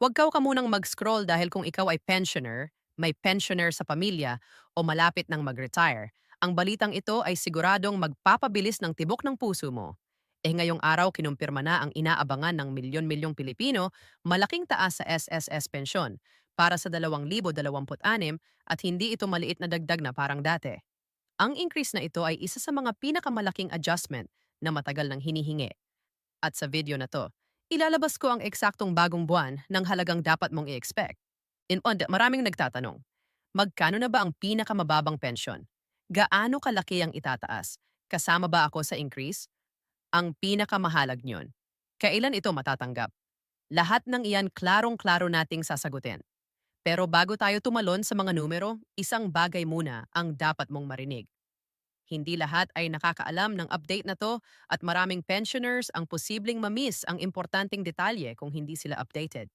Huwag ka munang mag-scroll dahil kung ikaw ay pensioner, may pensioner sa pamilya o malapit ng mag-retire, ang balitang ito ay siguradong magpapabilis ng tibok ng puso mo. Eh ngayong araw kinumpirma na ang inaabangan ng milyon-milyong Pilipino malaking taas sa SSS pensyon para sa 2026 at hindi ito maliit na dagdag na parang dati. Ang increase na ito ay isa sa mga pinakamalaking adjustment na matagal nang hinihingi. At sa video na to, ilalabas ko ang eksaktong bagong buwan ng halagang dapat mong i-expect. In on, maraming nagtatanong, magkano na ba ang pinakamababang pensyon? Gaano kalaki ang itataas? Kasama ba ako sa increase? Ang pinakamahalag niyon. Kailan ito matatanggap? Lahat ng iyan klarong-klaro nating sasagutin. Pero bago tayo tumalon sa mga numero, isang bagay muna ang dapat mong marinig. Hindi lahat ay nakakaalam ng update na to at maraming pensioners ang posibleng mamiss ang importanteng detalye kung hindi sila updated.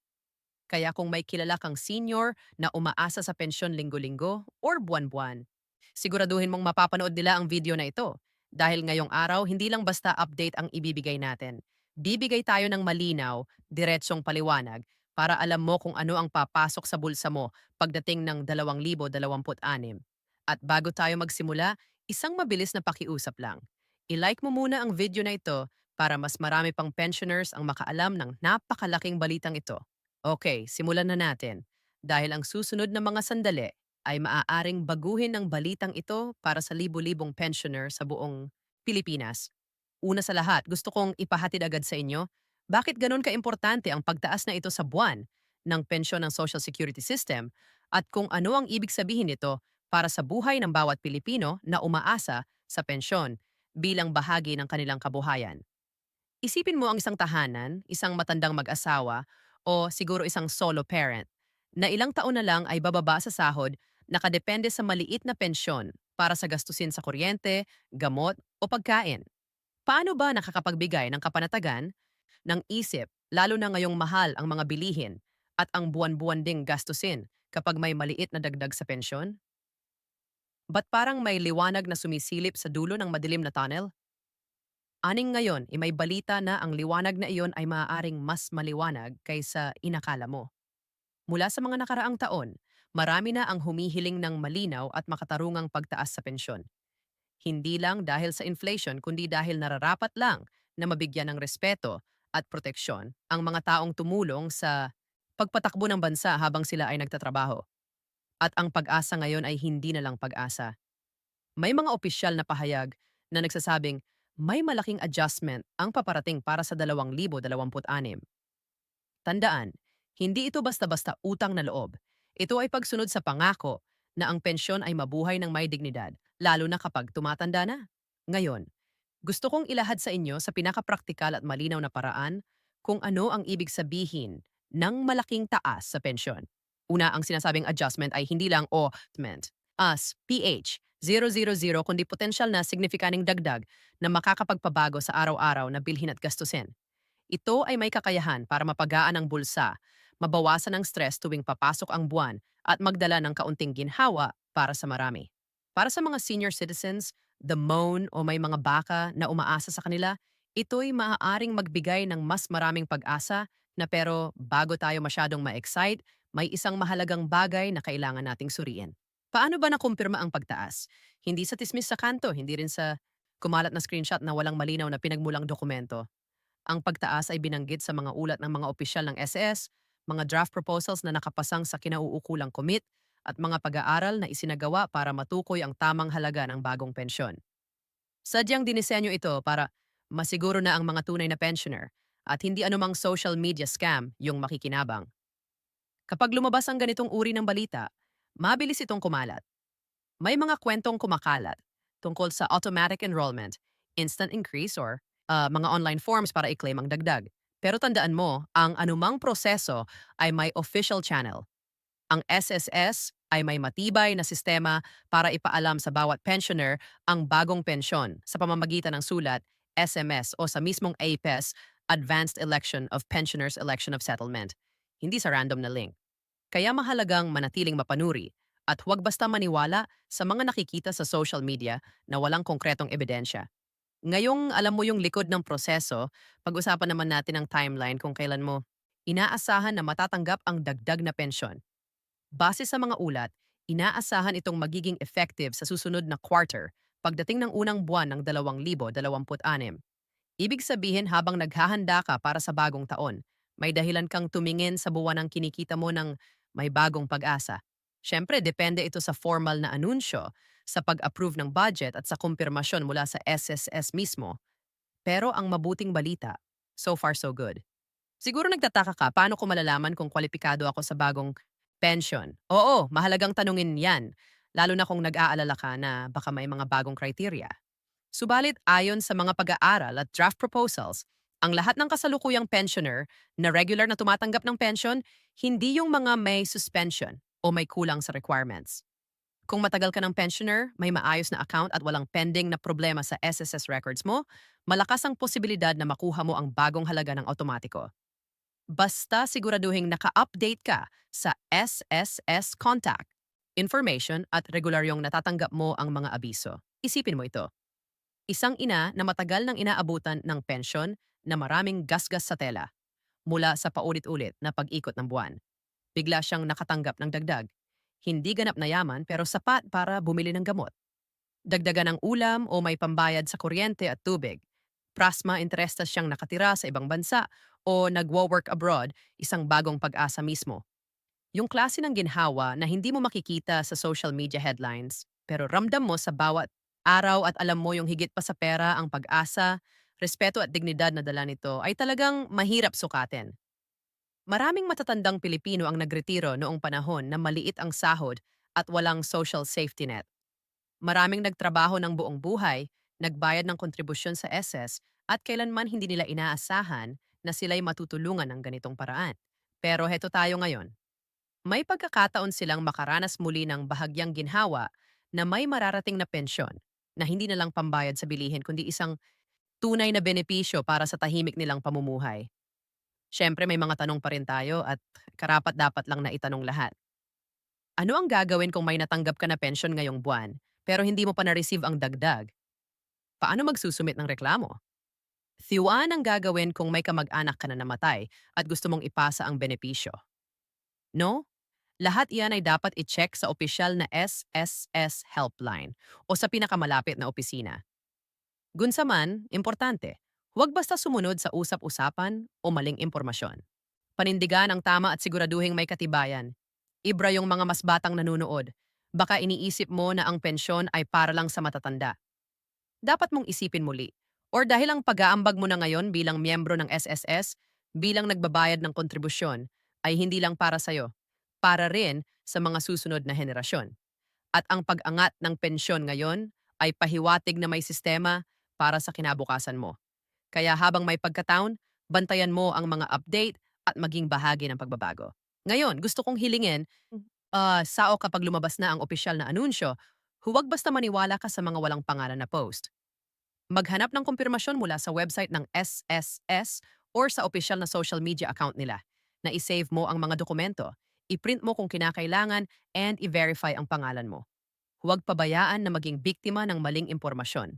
Kaya kung may kilala kang senior na umaasa sa pensyon linggo-linggo or buwan-buwan, siguraduhin mong mapapanood nila ang video na ito dahil ngayong araw hindi lang basta update ang ibibigay natin. Bibigay tayo ng malinaw, diretsong paliwanag para alam mo kung ano ang papasok sa bulsa mo pagdating ng 2026. At bago tayo magsimula, Isang mabilis na pakiusap lang. I-like mo muna ang video na ito para mas marami pang pensioners ang makaalam ng napakalaking balitang ito. Okay, simulan na natin. Dahil ang susunod na mga sandali ay maaaring baguhin ng balitang ito para sa libu-libong pensioner sa buong Pilipinas. Una sa lahat, gusto kong ipahatid agad sa inyo bakit ganun kaimportante ang pagtaas na ito sa buwan ng pensyon ng Social Security System at kung ano ang ibig sabihin nito para sa buhay ng bawat Pilipino na umaasa sa pensyon bilang bahagi ng kanilang kabuhayan. Isipin mo ang isang tahanan, isang matandang mag-asawa, o siguro isang solo parent, na ilang taon na lang ay bababa sa sahod nakadepende sa maliit na pensyon para sa gastusin sa kuryente, gamot o pagkain. Paano ba nakakapagbigay ng kapanatagan ng isip lalo na ngayong mahal ang mga bilihin at ang buwan-buwan ding gastusin kapag may maliit na dagdag sa pensyon? Ba't parang may liwanag na sumisilip sa dulo ng madilim na tunnel? Aning ngayon, may balita na ang liwanag na iyon ay maaaring mas maliwanag kaysa inakala mo. Mula sa mga nakaraang taon, marami na ang humihiling ng malinaw at makatarungang pagtaas sa pensyon. Hindi lang dahil sa inflation kundi dahil nararapat lang na mabigyan ng respeto at proteksyon ang mga taong tumulong sa pagpatakbo ng bansa habang sila ay nagtatrabaho. At ang pag-asa ngayon ay hindi na lang pag-asa. May mga opisyal na pahayag na nagsasabing may malaking adjustment ang paparating para sa 2026. Tandaan, hindi ito basta-basta utang na loob. Ito ay pagsunod sa pangako na ang pensyon ay mabuhay ng may dignidad, lalo na kapag tumatanda na. Ngayon, gusto kong ilahad sa inyo sa pinakapraktikal at malinaw na paraan kung ano ang ibig sabihin ng malaking taas sa pensyon. Una, ang sinasabing adjustment ay hindi lang o adjustment. As, PH, 000 kundi potensyal na signifikaning dagdag na makakapagpabago sa araw-araw na bilhin at gastusin. Ito ay may kakayahan para mapagaan ang bulsa, mabawasan ang stress tuwing papasok ang buwan at magdala ng kaunting ginhawa para sa marami. Para sa mga senior citizens, the moan o may mga baka na umaasa sa kanila, ito'y maaaring magbigay ng mas maraming pag-asa na pero bago tayo masyadong ma-excite, may isang mahalagang bagay na kailangan nating suriin. Paano ba nakumpirma ang pagtaas? Hindi sa tismis sa kanto, hindi rin sa kumalat na screenshot na walang malinaw na pinagmulang dokumento. Ang pagtaas ay binanggit sa mga ulat ng mga opisyal ng SS, mga draft proposals na nakapasang sa kinauukulang komit, at mga pag-aaral na isinagawa para matukoy ang tamang halaga ng bagong pensyon. Sadyang dinisenyo ito para masiguro na ang mga tunay na pensioner at hindi anumang social media scam yung makikinabang. Kapag lumabas ang ganitong uri ng balita, mabilis itong kumalat. May mga kwentong kumakalat tungkol sa automatic enrollment, instant increase or uh, mga online forms para i-claim ang dagdag. Pero tandaan mo, ang anumang proseso ay may official channel. Ang SSS ay may matibay na sistema para ipaalam sa bawat pensioner ang bagong pensyon sa pamamagitan ng sulat, SMS o sa mismong APES, Advanced Election of Pensioners Election of Settlement hindi sa random na link. Kaya mahalagang manatiling mapanuri at huwag basta maniwala sa mga nakikita sa social media na walang konkretong ebidensya. Ngayong alam mo yung likod ng proseso, pag-usapan naman natin ang timeline kung kailan mo inaasahan na matatanggap ang dagdag na pensyon. Base sa mga ulat, inaasahan itong magiging effective sa susunod na quarter pagdating ng unang buwan ng 2026. Ibig sabihin habang naghahanda ka para sa bagong taon, may dahilan kang tumingin sa buwan ng kinikita mo ng may bagong pag-asa. Siyempre, depende ito sa formal na anunsyo, sa pag-approve ng budget at sa kumpirmasyon mula sa SSS mismo. Pero ang mabuting balita, so far so good. Siguro nagtataka ka, paano ko malalaman kung kwalipikado ako sa bagong pension? Oo, mahalagang tanungin yan, lalo na kung nag-aalala ka na baka may mga bagong criteria. Subalit ayon sa mga pag-aaral at draft proposals, ang lahat ng kasalukuyang pensioner na regular na tumatanggap ng pension, hindi yung mga may suspension o may kulang sa requirements. Kung matagal ka ng pensioner, may maayos na account at walang pending na problema sa SSS records mo, malakas ang posibilidad na makuha mo ang bagong halaga ng automatiko. Basta siguraduhin naka-update ka sa SSS contact, information at regularyong natatanggap mo ang mga abiso. Isipin mo ito. Isang ina na matagal nang inaabutan ng pensyon na maraming gasgas sa tela mula sa paulit-ulit na pag-ikot ng buwan. Bigla siyang nakatanggap ng dagdag. Hindi ganap na yaman pero sapat para bumili ng gamot. Dagdagan ng ulam o may pambayad sa kuryente at tubig. Prasma interestas siyang nakatira sa ibang bansa o nagwo-work abroad, isang bagong pag-asa mismo. Yung klase ng ginhawa na hindi mo makikita sa social media headlines, pero ramdam mo sa bawat araw at alam mo yung higit pa sa pera ang pag-asa, respeto at dignidad na dala nito ay talagang mahirap sukatin. Maraming matatandang Pilipino ang nagretiro noong panahon na maliit ang sahod at walang social safety net. Maraming nagtrabaho ng buong buhay, nagbayad ng kontribusyon sa SS at kailanman hindi nila inaasahan na sila'y matutulungan ng ganitong paraan. Pero heto tayo ngayon. May pagkakataon silang makaranas muli ng bahagyang ginhawa na may mararating na pensyon na hindi na lang pambayad sa bilihin kundi isang tunay na benepisyo para sa tahimik nilang pamumuhay. Siyempre may mga tanong pa rin tayo at karapat dapat lang na itanong lahat. Ano ang gagawin kung may natanggap ka na pension ngayong buwan pero hindi mo pa na-receive ang dagdag? Paano magsusumit ng reklamo? Thiwan ang gagawin kung may kamag-anak ka na namatay at gusto mong ipasa ang benepisyo. No? Lahat iyan ay dapat i-check sa opisyal na SSS helpline o sa pinakamalapit na opisina. Gunsaman, importante, Huwag basta sumunod sa usap-usapan o maling impormasyon. Panindigan ang tama at siguraduhing may katibayan. Ibra yung mga mas batang nanunood. Baka iniisip mo na ang pensyon ay para lang sa matatanda. Dapat mong isipin muli. Or dahil ang pag-aambag mo na ngayon bilang miyembro ng SSS, bilang nagbabayad ng kontribusyon, ay hindi lang para sa'yo, para rin sa mga susunod na henerasyon. At ang pag-angat ng pensyon ngayon ay pahiwatig na may sistema para sa kinabukasan mo. Kaya habang may pagkataon, bantayan mo ang mga update at maging bahagi ng pagbabago. Ngayon, gusto kong hilingin, uh, sao kapag lumabas na ang opisyal na anunsyo, huwag basta maniwala ka sa mga walang pangalan na post. Maghanap ng kumpirmasyon mula sa website ng SSS or sa opisyal na social media account nila na isave mo ang mga dokumento, i-print mo kung kinakailangan, and i-verify ang pangalan mo. Huwag pabayaan na maging biktima ng maling impormasyon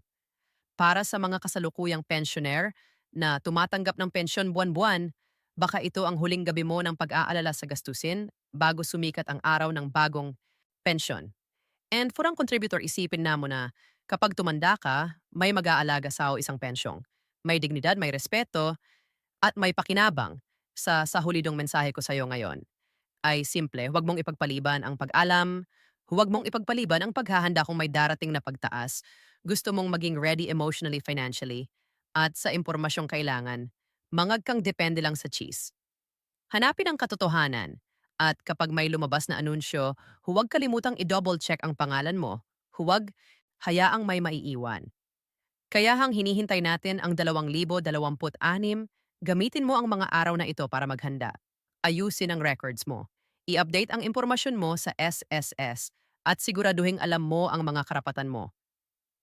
para sa mga kasalukuyang pensioner na tumatanggap ng pensyon buwan-buwan, baka ito ang huling gabi mo ng pag-aalala sa gastusin bago sumikat ang araw ng bagong pensyon. And for ang contributor, isipin na mo na kapag tumanda ka, may mag-aalaga sa isang pensyong. May dignidad, may respeto, at may pakinabang sa sa hulidong mensahe ko sa iyo ngayon. Ay simple, huwag mong ipagpaliban ang pag-alam, huwag mong ipagpaliban ang paghahanda kung may darating na pagtaas gusto mong maging ready emotionally, financially, at sa impormasyong kailangan, mangag kang depende lang sa cheese. Hanapin ang katotohanan, at kapag may lumabas na anunsyo, huwag kalimutang i-double check ang pangalan mo. Huwag hayaang may maiiwan. Kaya hang hinihintay natin ang 2026, gamitin mo ang mga araw na ito para maghanda. Ayusin ang records mo. I-update ang impormasyon mo sa SSS at siguraduhin alam mo ang mga karapatan mo.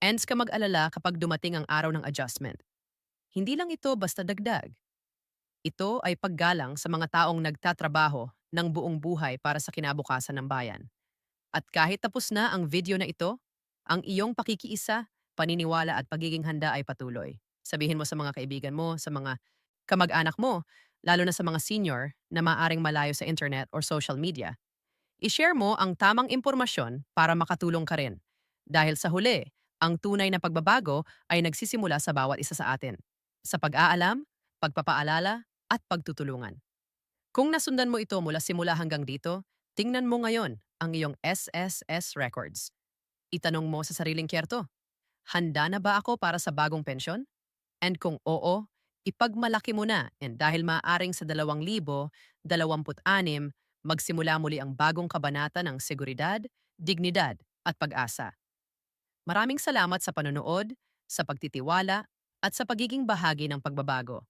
Ends ka mag-alala kapag dumating ang araw ng adjustment. Hindi lang ito basta dagdag. Ito ay paggalang sa mga taong nagtatrabaho ng buong buhay para sa kinabukasan ng bayan. At kahit tapos na ang video na ito, ang iyong pakikiisa, paniniwala at pagiging handa ay patuloy. Sabihin mo sa mga kaibigan mo, sa mga kamag-anak mo, lalo na sa mga senior na maaring malayo sa internet or social media. I-share mo ang tamang impormasyon para makatulong ka rin. Dahil sa huli, ang tunay na pagbabago ay nagsisimula sa bawat isa sa atin. Sa pag-aalam, pagpapaalala, at pagtutulungan. Kung nasundan mo ito mula simula hanggang dito, tingnan mo ngayon ang iyong SSS records. Itanong mo sa sariling kierto, handa na ba ako para sa bagong pensyon? And kung oo, ipagmalaki mo na and dahil maaaring sa 2026, magsimula muli ang bagong kabanata ng seguridad, dignidad at pag-asa. Maraming salamat sa panonood, sa pagtitiwala, at sa pagiging bahagi ng pagbabago.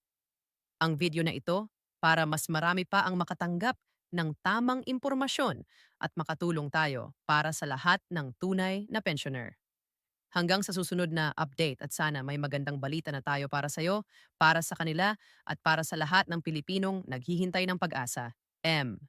Ang video na ito para mas marami pa ang makatanggap ng tamang impormasyon at makatulong tayo para sa lahat ng tunay na pensioner. Hanggang sa susunod na update at sana may magandang balita na tayo para sa iyo, para sa kanila at para sa lahat ng Pilipinong naghihintay ng pag-asa. M.